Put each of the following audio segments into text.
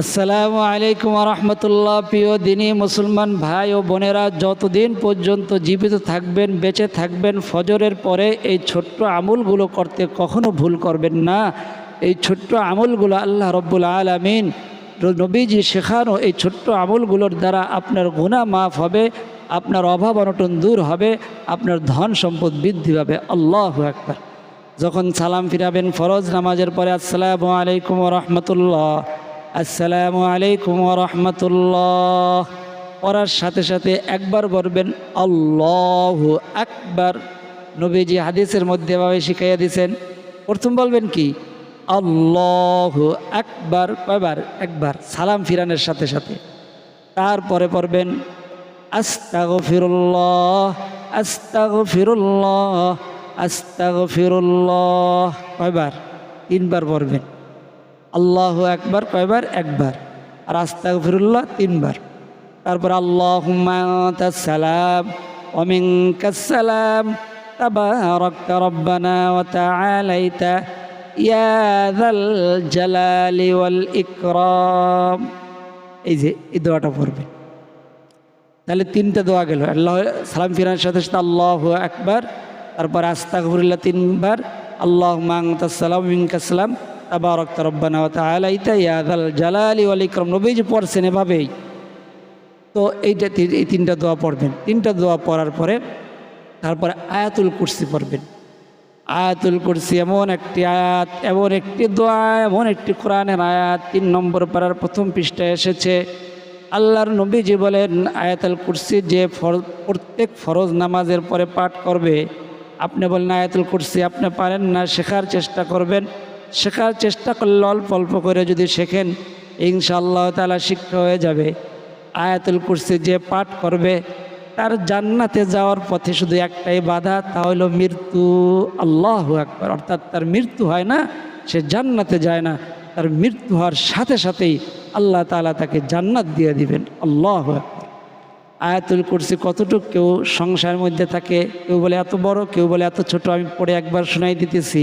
আসসালামু আলাইকুম রহমতুল্লাহ প্রিয় দিনী মুসলমান ভাই ও বোনেরা, যতদিন পর্যন্ত জীবিত থাকবেন, বেঁচে থাকবেন, ফজরের পরে এই ছোট্ট আমলগুলো করতে কখনো ভুল করবেন না। এই ছোট্ট আমলগুলো আল্লাহ রব্বুল আলমিন নবীজি শেখানো এই ছোট্ট আমলগুলোর দ্বারা আপনার গুণা মাফ হবে, আপনার অভাব অনটন দূর হবে, আপনার ধন সম্পদ বৃদ্ধি পাবে। আল্লাহ একবার যখন সালাম ফিরাবেন ফরজ নামাজের পরে, আসসালামু আলাইকুম রহমতুল্লাহ। আসসালামু আলাইকুম রহমতুল্লাহ। পড়ার সাথে সাথে একবার বলবেন, আল্লাহ আকবার। নবীজি হাদিসের মধ্যে ভাবে শিখাইয়া দিয়েছেন প্রথম বলবেন কি? আল্লাহ আকবার। কয়বার? একবার। সালাম ফিরানের সাথে সাথে। তারপরে পড়বেন, আস্তাগফিরুল্লাহ আস্তাগফিরুল্লাহ আস্তাগফিরুল্লাহ। কয়বার? তিনবার পড়বেন। আল্লাহ একবার কয়বার একবার আর আস্তাগফিরুল্লাহ তিনবার তারপর আল্লাহ সালাম অমিন কাসালাম تباركت ربنا وتعاليت يا ذا الجلال والإكرام এই যে এই দোয়াটা পড়বে তাহলে তিনটা দোয়া গেল আল্লাহ সালাম ফিরানোর সাথে সাথে আল্লাহ একবার তারপর আস্তাগফিরুল্লাহ তিনবার আল্লাহ মাংতাসালাম মিনকাসালাম তাবারক রব্বানা ওয়া তাআলাইতা ইয়া যাল জালালি ওয়াল ইকরাম। নবীজি পড়ছেন এভাবেই। তো এইটা এই তিনটা দোয়া পড়বেন। তিনটা দোয়া পড়ার পরে তারপরে আয়াতুল কুরসি পড়বেন। আয়াতুল কুরসি এমন একটি আয়াত, এমন একটি দোয়া, এমন একটি কোরআনের আয়াত। তিন নম্বর পাড়ার প্রথম পৃষ্ঠায় এসেছে, আল্লাহর নবীজি বলেন, আয়াতুল কুরসি যে প্রত্যেক ফরজ নামাজের পরে পাঠ করবে, আপনি বলেন আয়াতুল কুরসি আপনি পারেন না, শেখার চেষ্টা করবেন। শেখার চেষ্টা করলে অল্প অল্প করে যদি শেখেন, ইনশাআল্লাহ তালা শিক্ষা হয়ে যাবে। আয়াতুল কুরসি যে পাঠ করবে, তার জান্নাতে যাওয়ার পথে শুধু একটাই বাধা, তা হলো মৃত্যু। আল্লাহ একবার অর্থাৎ তার মৃত্যু হয় না, সে জান্নাতে যায় না। তার মৃত্যু হওয়ার সাথে সাথেই আল্লাহ তাআলা তাকে জান্নাত দিয়ে দিবেন। আল্লাহ আয়াতুল কুরসি কতটুকু কেউ সংসারের মধ্যে থাকে, কেউ বলে এত বড়, কেউ বলে এত ছোট, আমি পড়ে একবার শোনাই দিতেছি।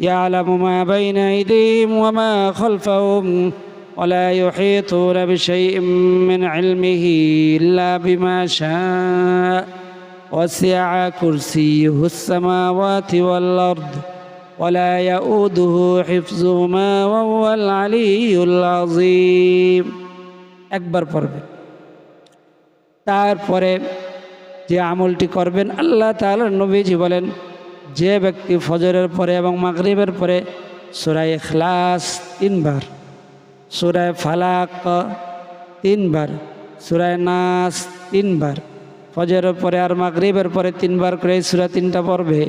يعلم ما بين أيديهم وما خلفهم ولا يحيطون بشيء من علمه إلا بما شاء وسع كرسيه السماوات والأرض ولا يؤوده حفظهما وهو العلي العظيم একবার পড়বেন তারপরে যে আমলটি করবেন আল্লাহ তাআলার নবীজি বলেন যে ব্যক্তি ফজরের পরে এবং মাগরিবের পরে সুরায় ইখলাস তিনবার, সুরায় ফালাক তিনবার, সুরায় নাস তিনবার, ফজরের পরে আর মাগরিবের পরে তিনবার করে সুরা তিনটা পড়বে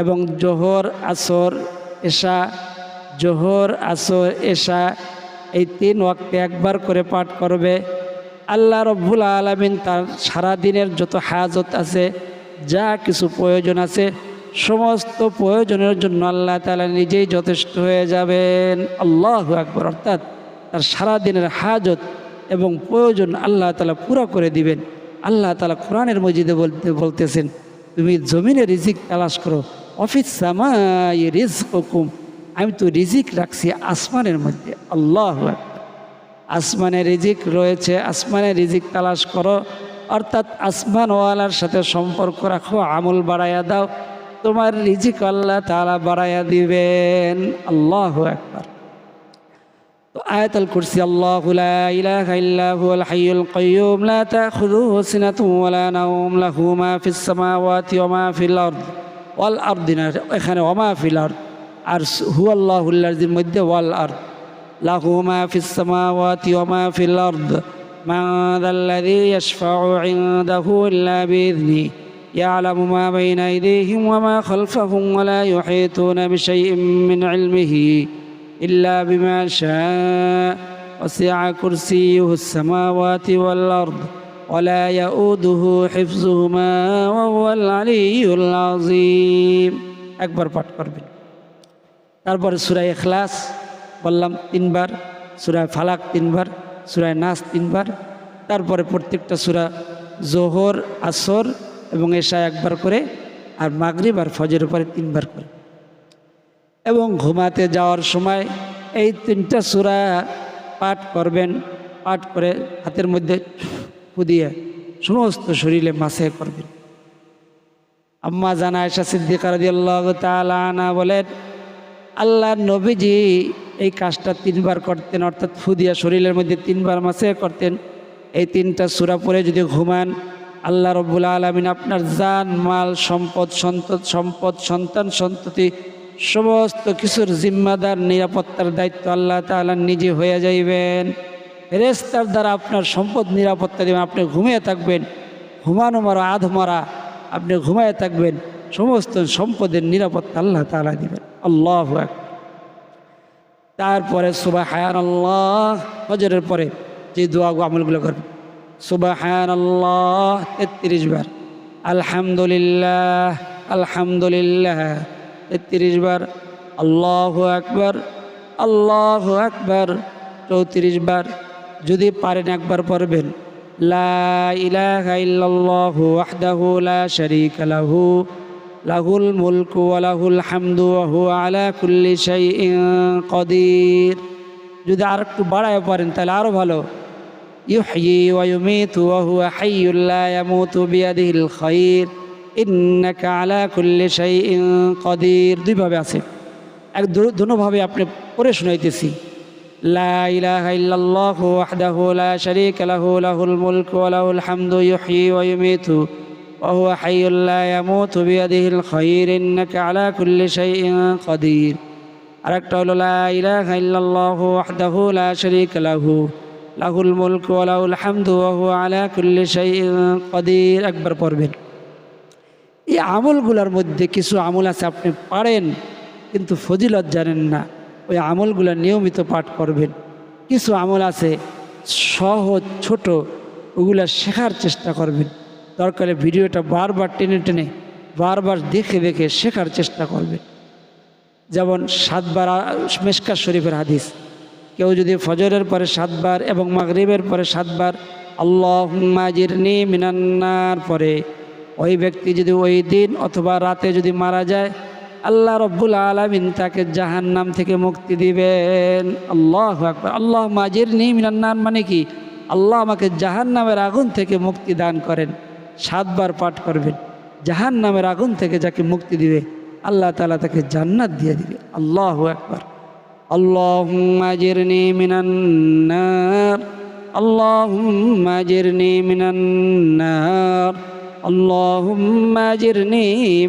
এবং জোহর, আসর, এশা, জোহর, আসর, এশা এই তিন ওয়াক্তে একবার করে পাঠ করবে। আল্লাহ রব্বুল আলমিন তার সারাদিনের যত হাজত আছে, যা কিছু প্রয়োজন আছে সমস্ত প্রয়োজনের জন্য আল্লাহ তালা নিজেই যথেষ্ট হয়ে যাবেন। আল্লাহ আকবর, অর্থাৎ তার সারা দিনের হাজত এবং প্রয়োজন আল্লাহ তালা পুরা করে দিবেন। আল্লাহ তালা কোরআনের মজিদে বলতে, বলতেছেন, তুমি জমিনে রিজিক তালাশ করো। অফিস সামাই রিজক হুকুম আমি তো রিজিক রাখছি আসমানের মধ্যে। আল্লাহ আসমানে রিজিক রয়েছে, আসমানে রিজিক তালাশ করো। অর্থাৎ আসমানওয়ালার সাথে সম্পর্ক রাখো, আমল বাড়াইয়া দাও। তোমার রিজিক আল্লাহ তালা বাড়াইয়া দিবেন আল্লাহ একবার তো আয়াতুল কুরসি আল্লাহু লা ইলাহা ইল্লা হুয়াল হাইয়ুল কাইয়্যুম লা তাখুযুহু সিনাতুন ওয়ালা নাওম লাহু মা ফিস সামাওয়াতি ওয়া মা ফিল আরদ ওয়াল আরদিনা এখানে ওয়া মা ফিল আরদ আর হুয়াল্লাহুল্লাযির মধ্যে ওয়াল আরদ له ما في السماوات وما في الأرض من ذا الذي يشفع عنده إلا بإذنه يعلم ما بين أيديهم وما خلفهم ولا يحيطون بشيء من علمه إلا بما شاء وسع كرسيه السماوات والأرض ولا يؤوده حفظهما وهو العلي العظيم একবার পাঠ করবেন তারপরে সুরায় এখলাস বললাম তিনবার সুরায় ফালাক তিনবার সুরায় নাস তিনবার তারপরে প্রত্যেকটা সুরা জোহর আসর এবং এশা একবার করে, আর মাগরিব আর ফজের উপরে তিনবার করে। এবং ঘুমাতে যাওয়ার সময় এই তিনটা সুরা পাঠ করবেন, পাঠ করে হাতের মধ্যে ফুদিয়ে সমস্ত শরীরে মাসে করবেন। আম্মা জানা আয়সা সিদ্দিকার তালা বলেন আল্লাহ নবীজি এই কাজটা তিনবার করতেন, অর্থাৎ ফুদিয়া শরীরের মধ্যে তিনবার মাসে করতেন। এই তিনটা সুরা পরে যদি ঘুমান আল্লাহ রব্বুল আলমিন আপনার জান, মাল, সম্পদ, সন্তত, সম্পদ, সন্তান, সন্ততি, সমস্ত কিছুর জিম্মাদার, নিরাপত্তার দায়িত্ব আল্লাহ তাআলা নিজে হয়ে যাইবেন। রেস্তার দ্বারা আপনার সম্পদ নিরাপত্তা দেবেন, আপনি ঘুমিয়ে থাকবেন। ঘুমানো মারা, আধ মারা, আপনি ঘুমিয়ে থাকবেন। সমস্ত সম্পদের নিরাপত্তা আল্লাহ তাআলা দিবেন। আল্লাহ তারপরে সুবাহ হায়ান আল্লাহ হজরের পরে যে দোয়া আমলগুলো করবেন। সুবাহ হায়ান আল্লাহ তেত্রিশ বার। আলহামদুলিল্লাহ আলহামদুলিল্লাহ, তেত্রিশ বার। আল্লাহ আকবার আল্লাহ আকবার, চৌত্রিশ বার। যদি পারেন একবার পড়বেন। যদি আর একটু বাড়ায় পারেন তাহলে আরও ভালো। ইউহয়ি ওয়া ইউমিতু ওয়া হুয়া হাইয়্যুল লা ইয়ামুতু বিয়াদিহিল খায়র ইন্নাকা আলা কুল্লি শাইইন কদির দুইভাবে আছে এক দুনোভাবে আপনি পড়ে শুনাইতেছি লা ইলাহা ইল্লাল্লাহু ওয়াহদাহু লা শারীকা লাহু লাহুল মুলকু ওয়া লাহুল হামদু ইউহয়ি ওয়া ইউমিতু وهو حي لا يموت بيده الخير إنك على كل شيء قدير আরেকটা হলো লা ইলাহা ইল্লাল্লাহু ওয়াহদাহু লা শারীকা লাহু লাহুল মুলকু ওয়া লাহুল হামদু ওয়া হুয়া আলা কুল্লি শাইইন কদির। একবার পড়বেন। এই আমলগুলোর মধ্যে কিছু আমল আছে, আপনি পারেন, কিন্তু ফজিলত জানেন না। ওই আমলগুলো নিয়মিত পাঠ করবেন। কিছু আমল আছে, সহজ, ছোট, ওগুলা শেখার চেষ্টা করবেন। দরকারে ভিডিওটা বারবার টেনে টেনে, বারবার দেখে দেখে শেখার চেষ্টা করবেন। যেমন সাতবার মেশকার শরীফের হাদিস। কেউ যদি ফজরের পরে সাতবার এবং মাগরিবের পরে সাতবার আল্লাহ মাজিরনি মিনান্নার পরে, ওই ব্যক্তি যদি ওই দিন অথবা রাতে যদি মারা যায়, আল্লাহ রব্বুল আলমিন তাকে জাহান নাম থেকে মুক্তি দিবেন। আল্লাহ আকবর। আল্লাহ মাজিরনি মিনান্নার মানে কি? আল্লাহ আমাকে জাহান নামের আগুন থেকে মুক্তি দান করেন, সাতবার পাঠ করবেন। জাহান নামের আগুন থেকে যাকে মুক্তি দিবে, আল্লাহ তালা তাকে জান্নাত দিয়ে দিবে। আল্লাহ একবার আল্লাহ মাজিরনি মিনান্নার আল্লাহ মাজিরনি মিনান্নার আল্লাহ মাজিরনি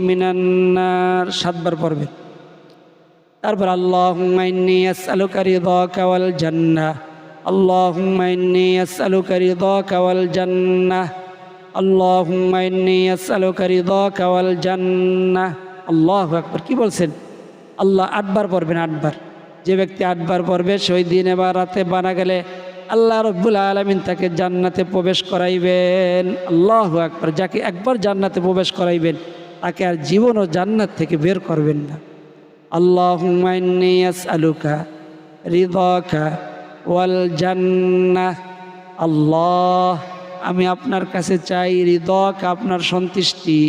মিনান্নার সাতবার পড়বেন তারপর আল্লাহ ইন্নি আসআলুকা রিদাকা ওয়াল জান্নাহ اللهم إني أسألك رضاك والجنة اللهم إني أسألك رضاك والجنة আল্লাহ আকবর কি বলছেন আল্লাহ আটবার পড়বেন আটবার যে ব্যক্তি আটবার পড়বে, সেই দিনে বা রাতে বানা গেলে আল্লাহ রব্বুল আলমিন তাকে জান্নাতে প্রবেশ করাইবেন। আল্লাহ একবার যাকে একবার জান্নাতে প্রবেশ করাইবেন, তাকে আর জীবনও জান্নাত থেকে বের করবেন না। আল্লাহ আলুকা হৃদকা ওয়াল জান্নাহ। আল্লাহ, আমি আপনার কাছে চাই হৃদক আপনার সন্তুষ্টি।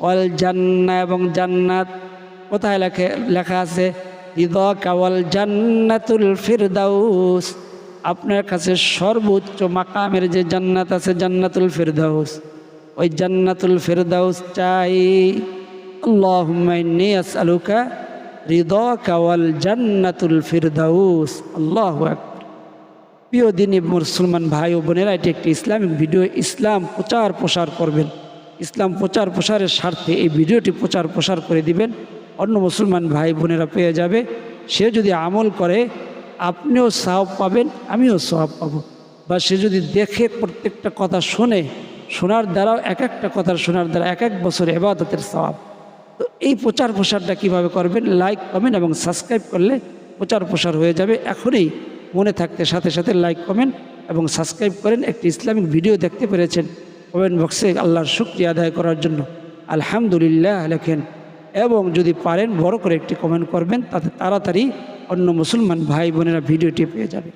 ওয়াল জান্না এবং জান্নাত। কোথায় লেখে, লেখা আছে? হৃদক ওয়াল জান্নাতুল ফিরদাউস। আপনার কাছে সর্বোচ্চ মাকামের যে জান্নাত আছে, জান্নাতুল ফিরদাউস। ওই জান্নাতুল ফিরদাউস চাই। আল্লাহ আলুকা হৃদক জান্নাতুল ফিরদাউস। আল্লাহ প্রিয় দিনী মুসলমান ভাই ও বোনেরা, এটি একটি ইসলামিক ভিডিও। ইসলাম প্রচার প্রসার করবেন। ইসলাম প্রচার প্রসারের স্বার্থে এই ভিডিওটি প্রচার প্রসার করে দিবেন। অন্য মুসলমান ভাই বোনেরা পেয়ে যাবে। সে যদি আমল করে, আপনিও সওয়াব পাবেন, আমিও সওয়াব পাবো। বা সে যদি দেখে প্রত্যেকটা কথা শোনে, শোনার দ্বারাও এক একটা কথা শোনার দ্বারা এক এক বছর এবাদতের সওয়াব। তো এই প্রচার প্রসারটা কীভাবে করবেন? লাইক, কমেন্ট এবং সাবস্ক্রাইব করলে প্রচার প্রসার হয়ে যাবে। এখনই মনে থাকতে সাথে সাথে লাইক, কমেন্ট এবং সাবস্ক্রাইব করেন। একটি ইসলামিক ভিডিও দেখতে পেরেছেন। কমেন্ট বক্সে আল্লাহর শুক্রিয়া আদায় করার জন্য। আলহামদুলিল্লাহ, লেখেন। এবং যদি পারেন বড় করে একটি কমেন্ট করবেন, তাতে তাড়াতাড়ি অন্য মুসলমান ভাই বোনেরা ভিডিওটি পেয়ে যাবে।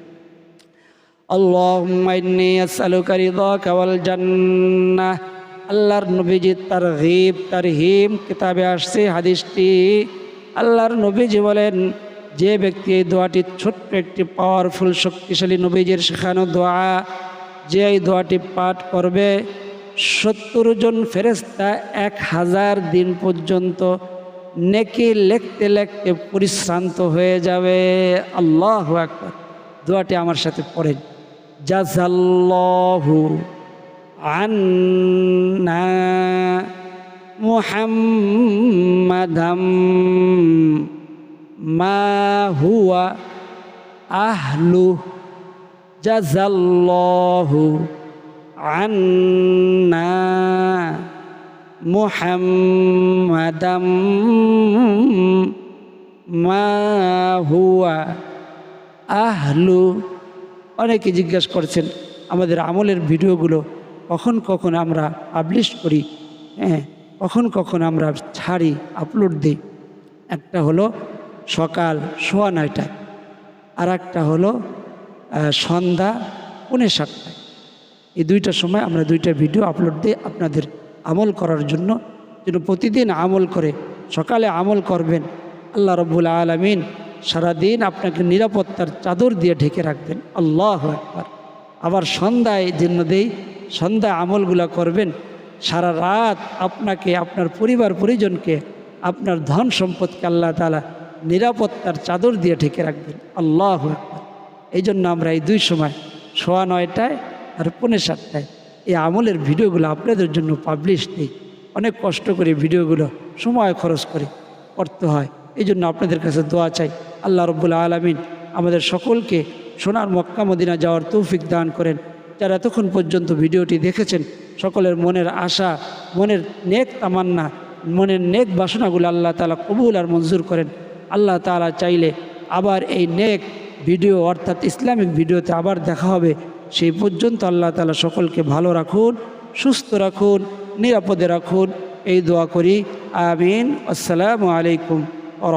আল্লাহর নবীজি তার হিব তার হিম কিতাবে আসছে হাদিসটি। আল্লাহর নবীজি বলেন, যে ব্যক্তি এই দোয়াটি ছোট্ট একটি পাওয়ারফুল শক্তিশালী নবীজির শেখানো দোয়া, যে এই দোয়াটি পাঠ করবে সত্তর জন ফেরেস্তা এক হাজার দিন পর্যন্ত নেকি লেখতে লেখতে পরিশ্রান্ত হয়ে যাবে। আল্লাহ একবার দোয়াটি আমার সাথে পড়েন। জাজাল্লাহু আন্না মুহাম্মাদাম মা হুয়া আহলু জাজাল্লাহু আন্না মুহাম্মাদাম মা হুয়া আহলু। অনেকে জিজ্ঞেস করছেন, আমাদের আমলের ভিডিওগুলো কখন কখন আমরা পাবলিশ করি? হ্যাঁ কখন কখন আমরা ছাড়ি আপলোড দিই? একটা হলো সকাল সোয়া নয়টায় আর একটা হলো সন্ধ্যা পৌনে সাতটায়। এই দুইটা সময় আমরা দুইটা ভিডিও আপলোড দিয়ে আপনাদের আমল করার জন্য যেন প্রতিদিন আমল করে সকালে আমল করবেন। আল্লাহ রব্বুল আলমিন সারাদিন আপনাকে নিরাপত্তার চাদর দিয়ে ঢেকে রাখবেন। আল্লাহ একবার আবার সন্ধ্যায় জন্য দেই সন্ধ্যায় আমলগুলা করবেন। সারা রাত আপনাকে, আপনার পরিবার, পরিজনকে, আপনার ধন সম্পদকে আল্লাহ তালা নিরাপত্তার চাদর দিয়ে ঢেকে রাখবেন। আল্লাহ একবার এই জন্য আমরা এই দুই সময় সোয়া নয়টায় আর পৌনে সাতটায় এই আমলের ভিডিওগুলো আপনাদের জন্য পাবলিশ দিই। অনেক কষ্ট করে ভিডিওগুলো সময় খরচ করে করতে হয়। এই জন্য আপনাদের কাছে দোয়া চাই, আল্লাহ রব্বুল আলমিন আমাদের সকলকে সোনার মক্কা মদিনা যাওয়ার তৌফিক দান করেন। যারা এতক্ষণ পর্যন্ত ভিডিওটি দেখেছেন, সকলের মনের আশা, মনের নেক তামান্না, মনের নেক বাসনাগুলো আল্লাহ তালা কবুল আর মঞ্জুর করেন। আল্লাহ তালা চাইলে আবার এই নেক ভিডিও অর্থাৎ ইসলামিক ভিডিওতে আবার দেখা হবে। সেই পর্যন্ত আল্লাহ তালা সকলকে ভালো রাখুন, সুস্থ রাখুন, নিরাপদে রাখুন। এই দোয়া করি। আমিন। আসসালামু আলাইকুম আ